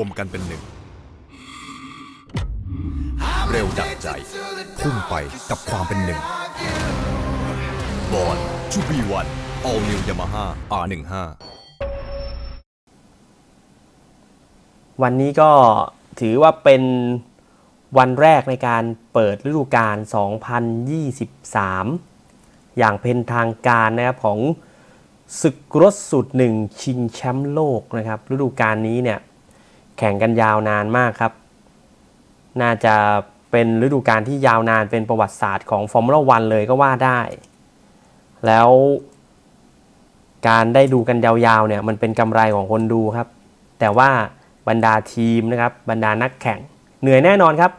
วมกันเป็นหนึ่ง เร็วดังใจ พุ่งไปกับความเป็นหนึ่งบอลชูบีวัน All New Yamaha R15 วันนี้ก็ถือว่าเป็นวันแรกในการเปิดฤดูกาล 2023 อย่างเป็นทางการนะครับของศึกรถสุดหนึ่งชิงแชมป์โลกนะครับฤดูกาลนี้เนี่ย แข่งกันยาวนานมากครับ น่าจะเป็นฤดูกาลที่ยาวนานเป็นประวัติศาสตร์ของฟอร์มูล่าวันเลยก็ว่าได้ แล้วการได้ดูกันยาวๆเนี่ยมันเป็นกำไรของคนดูครับ แต่ว่าบรรดาทีมนะครับบรรดานักแข่งเหนื่อยแน่นอนครับ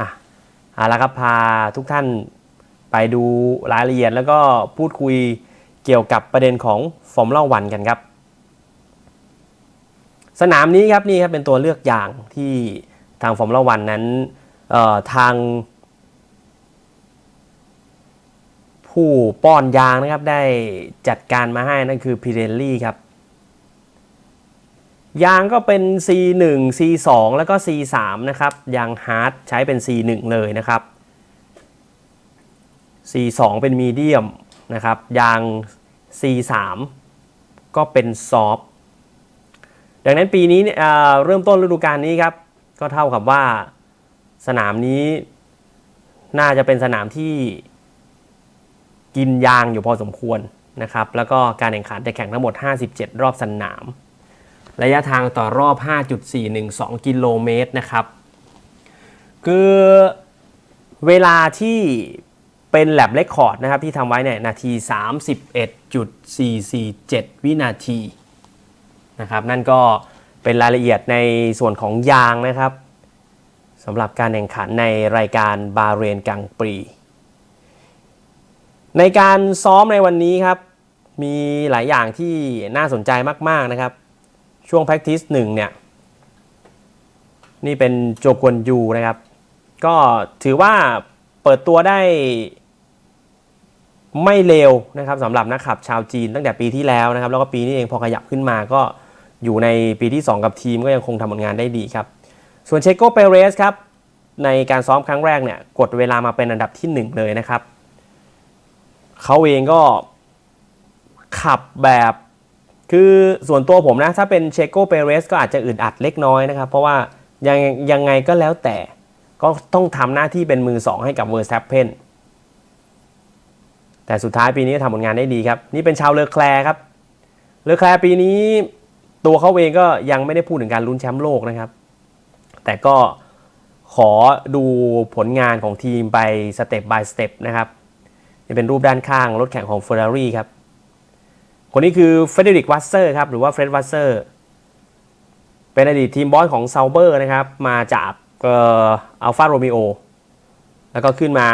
อะเอาละครับพาทุกท่านไปดูรายละเอียดแล้วก็พูดคุยเกี่ยวกับประเด็นของฟอร์มูล่าวันกันครับ สนามนี้ครับนี่ครับเป็นตัวเลือกอย่างที่ทางฟอร์มูล่าวันนั้นทาง ผู้ป้อนยางนะครับได้จัดการมาให้นั่นคือพิเรลลี่ครับ ยางก็เป็น C1 C2 แล้วก็ C3 นะครับ ยางฮาร์ดใช้เป็น C1 เลยนะครับ C2 เป็นมีเดียมนะครับ ยาง C3 ก็เป็นซอฟต์ ดังนั้นปีนี้เนี่ยเริ่มต้นฤดูกาลนี้ครับ ก็เท่ากับว่าสนามนี้น่าจะเป็นสนามที่กินยางอยู่พอสมควรนะครับ แล้วก็การแข่งขันจะแข่งทั้งหมด 57 รอบสนาม ระยะทางต่อรอบ 5.412 กิโลเมตรนะครับ คือเวลาที่เป็นแลบเรคคอร์ดนะครับที่ทำไว้เนี่ยนาที 31.447 วินาที นะครับ นั่นก็เป็นรายละเอียดในส่วนของยางนะครับสำหรับการแข่งขันในรายการบาเรนกังปรี ในการซ้อมในวันนี้ครับ มีหลายอย่างที่น่าสนใจมาก ๆ นะครับ ช่วง practice 1เนี่ย นี่เป็นโจกวนยูนะครับ ก็ถือว่าเปิดตัวได้ไม่เร็วนะครับสำหรับนักขับชาวจีนตั้งแต่ปีที่แล้วนะครับ แล้วก็ปีนี้เองพอขยับขึ้นมาก็ อยู่ในปีที่ 2 กับทีมก็ยังคงทำผลงานได้ดีครับ ส่วนเชโกเปเรสครับ ในการซ้อมครั้งแรกเนี่ยกดเวลามาเป็นอันดับที่ 1 เลยนะครับ เขาเองก็ขับแบบคือส่วนตัวผมนะ ถ้าเป็นเชโกเปเรสก็อาจจะอึดอัดเล็กน้อยนะครับ เพราะว่ายังยังไงก็แล้วแต่ก็ต้องทำหน้าที่เป็นมือ 2 ให้กับเวอร์แซปเพนแต่สุดท้ายปีนี้ทำผลงานได้ดีครับ นี่เป็นชาวเลอแคลร์ครับ เลอแคลร์ปีนี้ ตัวเขาเองก็ยังไม่ได้พูดถึงการลุ้นแชมป์โลกนะครับ แต่ก็ขอดูผลงานของทีมไปสเต็ป by สเต็ปนะครับนี่เป็นรูปด้านข้างรถแข่งของ Ferrari ครับ คนนี้คือเฟเดริกวัสเซอร์ครับหรือว่าเฟรดวัสเซอร์เป็นอดีตทีมบอสของซาเบอร์นะครับ มาจากอัลฟาโรมิโอแล้วก็ขึ้นมา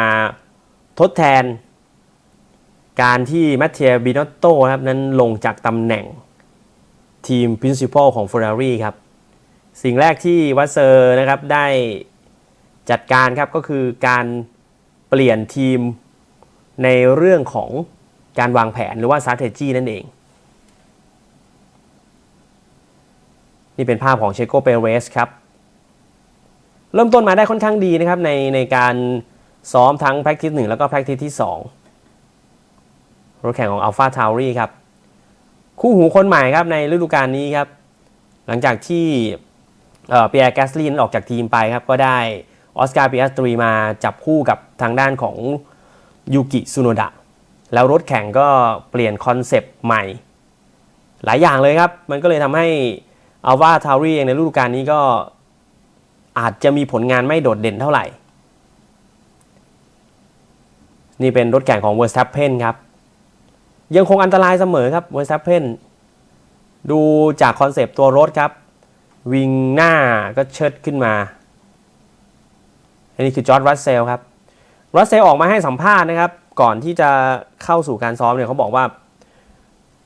ทดแทน การที่แมตเทียบินอตโตครับนั้นลงจากตำแหน่ง ทีม Principal ของ Ferrari ครับ สิ่งแรกที่วัสเซอร์นะครับได้จัดการครับก็คือการเปลี่ยนทีมในเรื่องของการวางแผนหรือว่า strategy นั่นเอง นี่เป็นภาพของเชโกเปเรสครับ เริ่มต้นมาได้ค่อนข้างดีนะครับ ในในการซ้อมทั้ง practice 1 แล้วก็ practice ที่ 2รถแข่งของ Alpha Tauri ครับ คู่หูคนใหม่ครับในฤดูกาลนี้ครับ หลังจากที่เปียร์แกสลีนออกจากทีมไปครับ ก็ได้ออสการ์ปิอัสตรีมาจับคู่กับทางด้านของยูกิซุโนดะแล้วรถแข่งก็เปลี่ยนคอนเซปต์ใหม่ หลายอย่างเลยครับ มันก็เลยทำให้อัลวาทาวรี่เองในฤดูกาลนี้ก็อาจจะมีผลงานไม่โดดเด่นเท่าไหร่ นี่เป็นรถแข่งของเวอร์ส t ต p เพนครับ ยังคงอันตรายเสมอครับเวอร์ส t ต p เพนดูจากคอนเซปต์ตัวรถครับ วิงหน้าก็เชิดขึ้นมา อันนี้คือจอร์ดรัสเซลครับรัสเซลออกมาให้สัมภาษณ์นะครับ ก่อนที่จะเข้าสู่การซ้อมเนี่ยเขาบอกว่า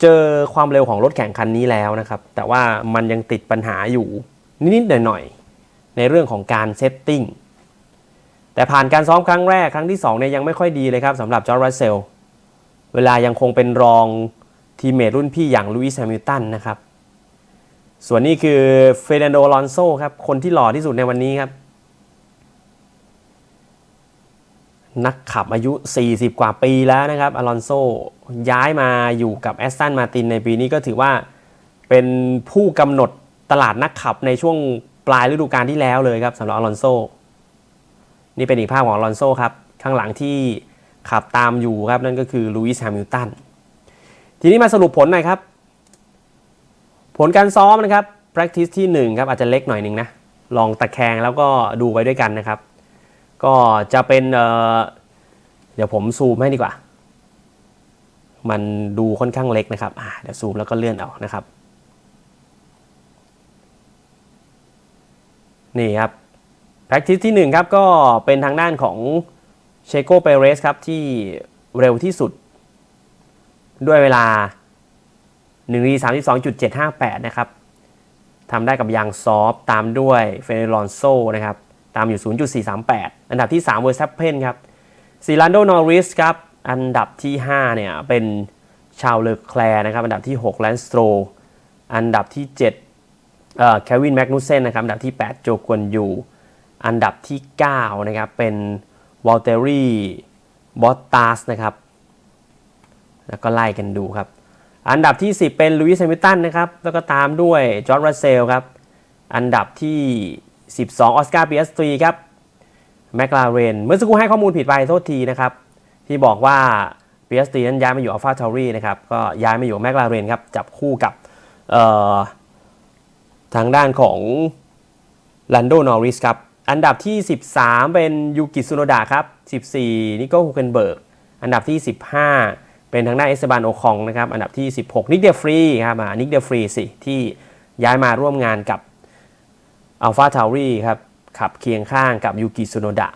เจอความเร็วของรถแข่งคันนี้แล้วนะครับ แต่ว่ามันยังติดปัญหาอยู่นิดๆหน่อยๆในเรื่องของการเซตติ้งแต่ผ่านการซ้อมครั้งแรกครั้งที่2เนี่ยยังไม่ค่อยดีเลยครับสำหรับจอร์ดรัสเซล เวลายังคงเป็นรองทีมเมทรุ่นพี่อย่างลุยส์แฮมิลตันนะครับ ส่วนนี้คือเฟรนันโด ลอนโซครับ คนที่หล่อที่สุดในวันนี้ครับ นักขับอายุ 40 กว่าปีแล้วนะครับ อลอนโซย้ายมาอยู่กับแอสตันมาตินในปีนี้ก็ถือว่าเป็นผู้กำหนดตลาดนักขับในช่วงปลายฤดูกาลที่แล้วเลยครับสำหรับอลอนโซ นี่เป็นอีกภาพของอลอนโซครับ ข้างหลังที่ ขับตามอยู่ครับ นั่นก็คือลูอิสแฮมิลตันทีนี้มาสรุปผลหน่อยครับ ผลการซ้อมนะครับ practice ที่ 1 ครับ อาจจะเล็กหน่อยหนึ่งนะ ลองตะแคงแล้วก็ดูไปด้วยกันนะครับ ก็จะเป็นเเดี๋ยวผมซูมให้ดีกว่า มันดูค่อนข้างเล็กนะครับเดี๋ยวซูมแล้วก็เลื่อนเอานะครับ นี่ครับ practice ที่ 1 ครับก็เป็นทางด้านของ เชโกเปเรสครับที่เร็วที่สุด ด้วยเวลา1นาที32.758นะครับทำได้กับยางซอฟตามด้วยเฟเนลอนโซนะครับตามอยู่ 0.438 อันดับที่ 3 เวอร์ซัปเพนครับซีลันโดนอริสครับ อันดับที่ 5 เนี่ย เป็นชาวเลอแคลร์นะครับ อันดับที่ 6 แลนสโตร อันดับที่7เอ่อแควินแมกนุเซนนะครับ อันดับที่ 8 โจกวนยู อันดับที่ 9 นะครับ เป็น วอลเตอรี่บอตตาสนะครับ แล้วก็ไล่กันดูครับ อันดับที่ 10 เป็นลุยส์แฮมิลตันนะครับ แล้วก็ตามด้วยจอร์ดรัสเซลครับ อันดับที่ 12 ออสการ์ปีเอสตรีครับแมคลาเรนเมื่อสักครู่ให้ข้อมูลผิดไปโทษทีนะครับ ที่บอกว่าปีเอสตรีนั้นย้ายมาอยู่อัลฟาทอรีนะครับ ก็ย้ายมาอยู่แมคลาเรนครับ จับคู่กับทางด้านของลันโดนอริสครับ อันดับที่ 13 เป็นยูกิซุโนดะครับ 14นิโก้ฮูเกนเบิร์ก อันดับที่ 15 เป็นทางด้านเอสบานโอคองนะครับ อันดับที่ 16 นิกเดฟรีครับอ่านิกเดฟรีสิ ที่ย้ายมาร่วมงานกับอัลฟาทาวรีครับ ขับเคียงข้างกับยูกิซุโนดะ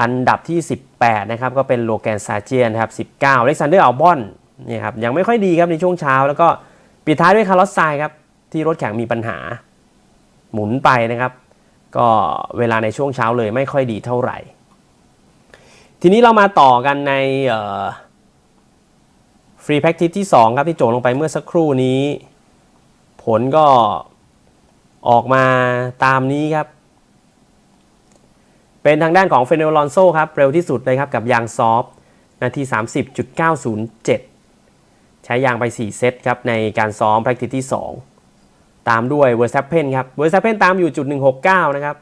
อันดับที่ 18 นะครับ ก็เป็นโลแกนซาเจียนครับ 19เล็กซานเดอร์อัลบอนนี่ครับ ยังไม่ค่อยดีครับในช่วงเช้า แล้วก็ปิดท้ายด้วยคาร์ลอสไซครับ ที่รถแข่งมีปัญหา หมุนไปนะครับ ก็เวลาในช่วงเช้าเลยไม่ค่อยดีเท่าไหร่ ทีนี้เรามาต่อกันในฟรีแพ็กทิสที่ 2 ครับที่โจลงไปเมื่อสักครู่นี้ ผลก็ออกมาตามนี้ครับ เป็นทางด้านของเฟเนลอนโซครับ เร็วที่สุดเลยครับ กับยางซอฟต์นาที 30.907 ใช้ยางไป 4 เซตครับ ในการซ้อม practice ที่ 2 ตามด้วยเวอร์ซั p เพนครับเวอร์ซั p เพนตามอยู่จุด 169 นะครับ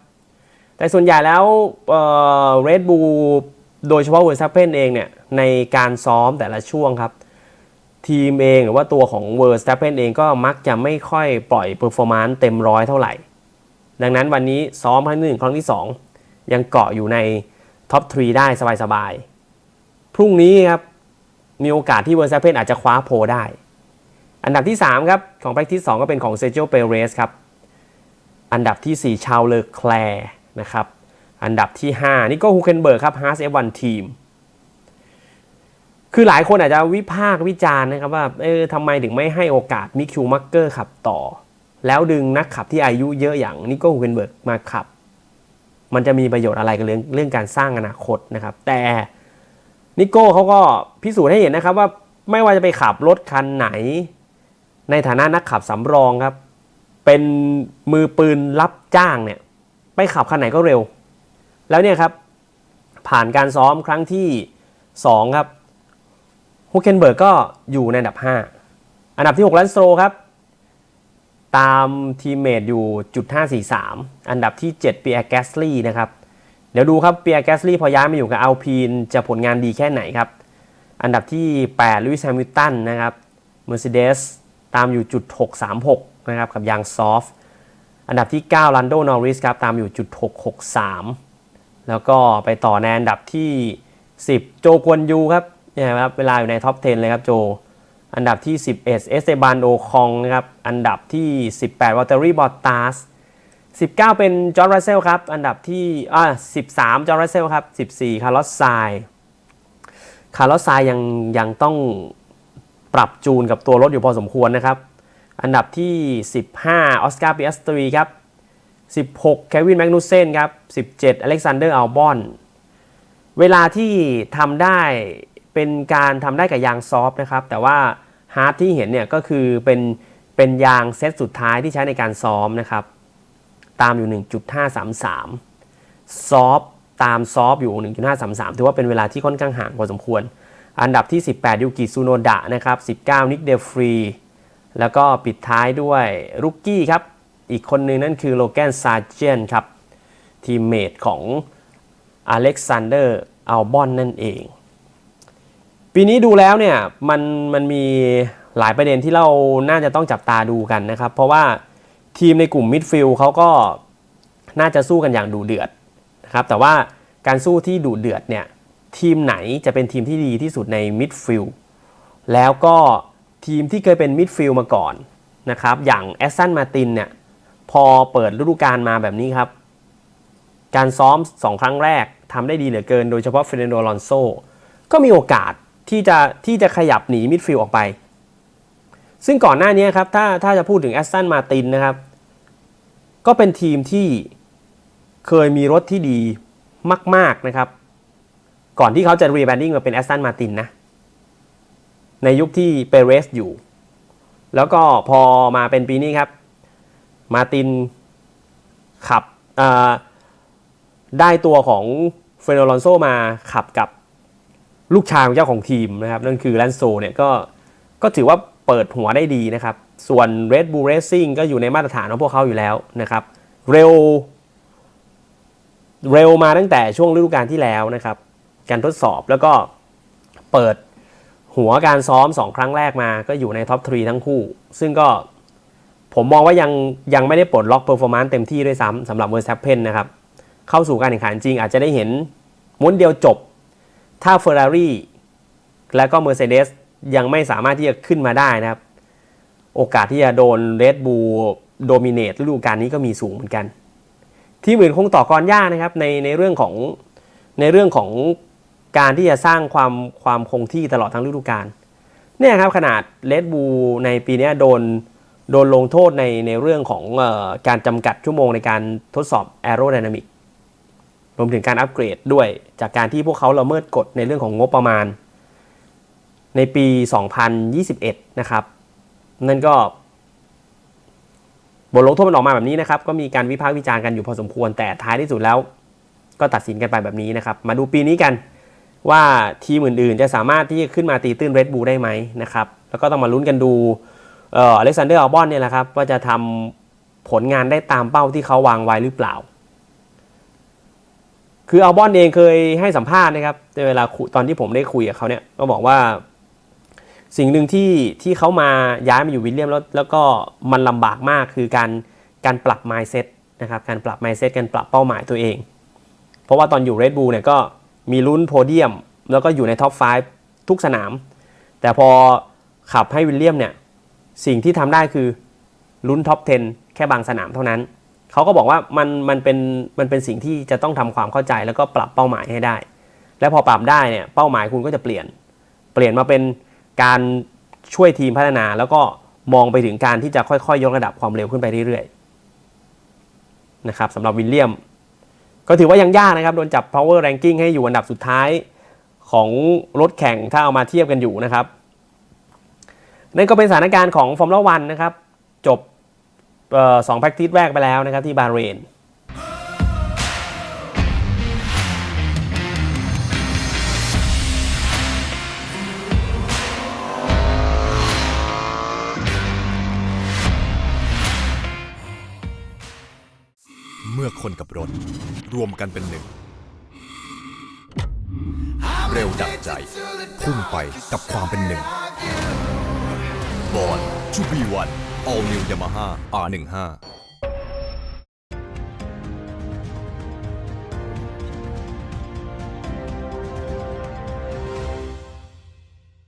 แต่ส่วนใหญ่แล้วเรดบูโดยเฉพาะเวอร์ซั p เพนเองเนี่ยในการซ้อมแต่ละช่วงครับ ทีมเองหรือว่าตัวของเวอร์ซั p เพนเองก็มักจะไม่ค่อยปล่อยเปอร์ฟอร์มานซ์เต็มร้อยเท่าไหร่ ดังนั้นวันนี้ซ้อมครั้งที่หนึ่งครั้งที่ 2 ยังเกาะอยู่ในท็อป3ได้สบายๆพรุ่งนี้ครับมีโอกาสที่เวอร์ซั p เพนอาจจะคว้าโพได้ อันดับที่ 3 ครับ ของ practice 2 ก็เป็นของเซจิโอเปเรสครับ อันดับที่ 4 ชาวเลอแคลร์นะครับ อันดับที่ 5 นี่ก็ฮูเคนเบิร์กครับฮาร์สเอวันทีมคือหลายคนอาจจะวิพากษ์วิจารณ์นะครับว่าเออทำไมถึงไม่ให้โอกาสมิคิวมักเกอร์ขับต่อ แล้วดึงนักขับที่อายุเยอะอย่างนิโก้ฮูเคนเบิร์กมาขับ มันจะมีประโยชน์อะไรกับเรื่องเรื่องการสร้างอนาคตนะครับ แต่นิโก้เขาก็พิสูจน์ให้เห็นนะครับว่าไม่ว่าจะไปขับรถคันไหน ในฐานะนักขับสำรองครับ เป็นมือปืนรับจ้างเนี่ยไปขับคันไหนก็เร็ว แล้วเนี่ยครับ ผ่านการซ้อมครั้งที่ 2 ครับฮุกเคนเบิร์กก็อยู่ในอันดับ 5 อันดับที่ 6ลันสโตรครับ ตามทีมเมทอยู่จุด543 อันดับที่ 7 เปียร์แกสลีย์นะครับ เดี๋ยวดูครับเปียร์แกสลีย์พอย้ายมาอยู่กับอัลพีนจะผลงานดีแค่ไหนครับ อันดับที่ 8ลุยส์แฮมิลตันนะครับ Mercedes ตามอยู่จุด636นะครับกับยางซอฟต์อันดับที่9ลันโดนอริสครับตามอยู่จุด663 แล้วก็ไปต่อในอันดับที่ 10 โจกวนยูครับเนี่ยครับเวลาอยู่ในท็อป 10 เลยครับโจ อันดับที่ 11เอสเตบานโอคองนะครับอันดับที่ 18วอเตอรี่บอตตาส19 เป็นจอร์ดรัสเซลครับ อันดับที่อ่า13 จอร์ดรัสเซลครับ 14 คาร์ลอสไซคาร์ลอสไซยังยังต้อง ปรับจูนกับตัวรถอยู่พอสมควรนะครับ อันดับที่ 15 ออสการ์ปิอัสตรีครับ 16เควินแมกนูเซนครับ 17 อเล็กซานเดอร์อัลบอน เวลาที่ทำได้เป็นการทำได้กับยางซอฟต์นะครับ แต่ว่าฮาร์ดที่เห็นเนี่ยก็คือเป็นเป็นยางเซตสุดท้ายที่ใช้ในการซ้อมนะครับ ตามอยู่ 1.533 ซอฟต์ตามซอฟต์อยู่ 1.533 ถือว่าเป็นเวลาที่ค่อนข้างห่างพอสมควร อันดับที่ 18 ยูกิซูโนดะนะครับ 19 นิกเดฟรี แล้วก็ปิดท้ายด้วยรุกกี้ครับ อีกคนหนึ่งนั่นคือโลแกนซาเจนครับ ทีมเมทของอเล็กซานเดอร์อัลบอนนั่นเอง ปีนี้ดูแล้วเนี่ยมันมันมีหลายประเด็นที่เราน่าจะต้องจับตาดูกันนะครับ เพราะว่าทีมในกลุ่มมิดฟิลด์เขาก็น่าจะสู้กันอย่างดูเดือดนะครับ แต่ว่าการสู้ที่ดูเดือดเนี่ย ทีมไหนจะเป็นทีมที่ดีที่สุดในมิดฟิลด์แล้วก็ทีมที่เคยเป็นมิดฟิลด์มาก่อนนะครับ อย่างแอสตันมาตินเนี่ยพอเปิดฤดูกาลมาแบบนี้ครับ การซ้อม 2 ครั้งแรกทำได้ดีเหลือเกิน โดยเฉพาะเฟรนโดลอนโซก็มีโอกาสที่จะที่จะขยับหนีมิดฟิลด์ออกไป ซึ่งก่อนหน้านี้ครับ ถ้าถ้าจะพูดถึงแอสตันมาตินนะครับ ก็เป็นทีมที่เคยมีรถที่ดีมาก ๆนะครับ ก่อนที่เขาจะรีแบรนดิ้งมาเป็นแอสตันมาตินนะ ในยุคที่เปเรสอยู่ แล้วก็พอมาเป็นปีนี้ครับ มาตินขับได้ตัวของเฟรนโดลอนโซมาขับกับลูกชายของเจ้าของทีมนะครับ นั่นคือแลนโซเนี่ยก็ก็ถือว่าเปิดหัวได้ดีนะครับ ส่วน Red Bull Racing ก็อยู่ในมาตรฐานของพวกเขาอยู่แล้วนะครับ เร็ว เร็วมาตั้งแต่ช่วงฤดูกาลที่แล้วนะครับ การทดสอบแล้วก็เปิดหัวการซ้อม 2 ครั้งแรกมาก็อยู่ในท็อปทรีทั้งคู่ ซึ่งก็ผมมองว่ายังยังไม่ได้ปลดล็อกเปอร์ฟอร์มานซ์เต็มที่ด้วยซ้ำสำหรับเวอร์แซปเพนนะครับ เข้าสู่การแข่งขันจริงอาจจะได้เห็นม้วนเดียวจบ ถ้า Ferrari และก็ Mercedes ยังไม่สามารถที่จะขึ้นมาได้นะครับ โอกาสที่จะโดน Red Bull โดมิเนตฤดูกาลนี้ก็มีสูงเหมือนกัน ที่อื่นคงต่อกรยากนะครับในในเรื่องของในเรื่องของ การที่จะสร้างความความคงที่ตลอดทั้งฤดูกาลเนี่ยครับขนาด Red Bull ในปีนี้โดนโดนลงโทษในในเรื่องของออการจำกัดชั่วโมงในการทดสอบ Aerodynamic รวมถึงการอัปเกรดด้วย จากการที่พวกเขาละเมิดกฎในเรื่องของงบประมาณ ในปี 2021 นะครับ นั่นก็บทลงโทษมันออกมาแบบนี้นะครับ ก็มีการวิพากษ์วิจารณ์กันอยู่พอสมควรแต่ท้ายที่สุดแล้ว ก็ตัดสินกันไปแบบนี้นะครับ มาดูปีนี้กัน ว่าทีมอื่นๆ จะสามารถที่จะขึ้นมาตีตื้นเรดบูได้ไหมนะครับ แล้วก็ต้องมาลุ้นกันดูเอ่ออเล็กซานเดอร์อัลบอนเนี่ยแหละครับ ว่าจะทำผลงานได้ตามเป้าที่เขาวางไว้หรือเปล่า คืออัลบอนเองเคยให้สัมภาษณ์นะครับในเวลาตอนที่ผมได้คุยกับเขาเนี่ยก็บอกว่า สิ่งหนึ่งที่ที่เขามาย้ายมาอยู่วิลเลียมแล้วแล้วก็มันลำบากมากคือการการปรับ mindset นะครับการปรับ mindset การปรับเป้าหมายตัวเอง เพราะว่าตอนอยู่ Red Bull เนี่ยก็ มีลุ้นโพเดียม แล้วก็อยู่ในท็อป 5 ทุกสนาม แต่พอขับให้วิลเลียมเนี่ย สิ่งที่ทำได้คือลุ้นท็อป 10 แค่บางสนามเท่านั้น เขาก็บอกว่ามันมันเป็นมันเป็นสิ่งที่จะต้องทำความเข้าใจแล้วก็ปรับเป้าหมายให้ได้ และพอปรับได้เนี่ยเป้าหมายคุณก็จะเปลี่ยน เปลี่ยนมาเป็นการช่วยทีมพัฒนาแล้วก็มองไปถึงการที่จะค่อยๆ ยกระดับความเร็วขึ้นไปเรื่อยๆนะครับสำหรับวิลเลียม ก็ถือว่ายังยากนะครับ โดนจับ power ranking ให้อยู่อันดับสุดท้ายของรถแข่งถ้าเอามาเทียบกันอยู่นะครับ นั่นก็เป็นสถานการณ์ของฟอร์มูล่าวันนะครับ จบสองแพ็กทีสแรกไปแล้วนะครับที่บาเรน อคนกับรถ รวมกันเป็นหนึ่ง เร็วดับใจ พุ่งไปกับความเป็นหนึ่งบอลจูบีวัน All New Yamaha R15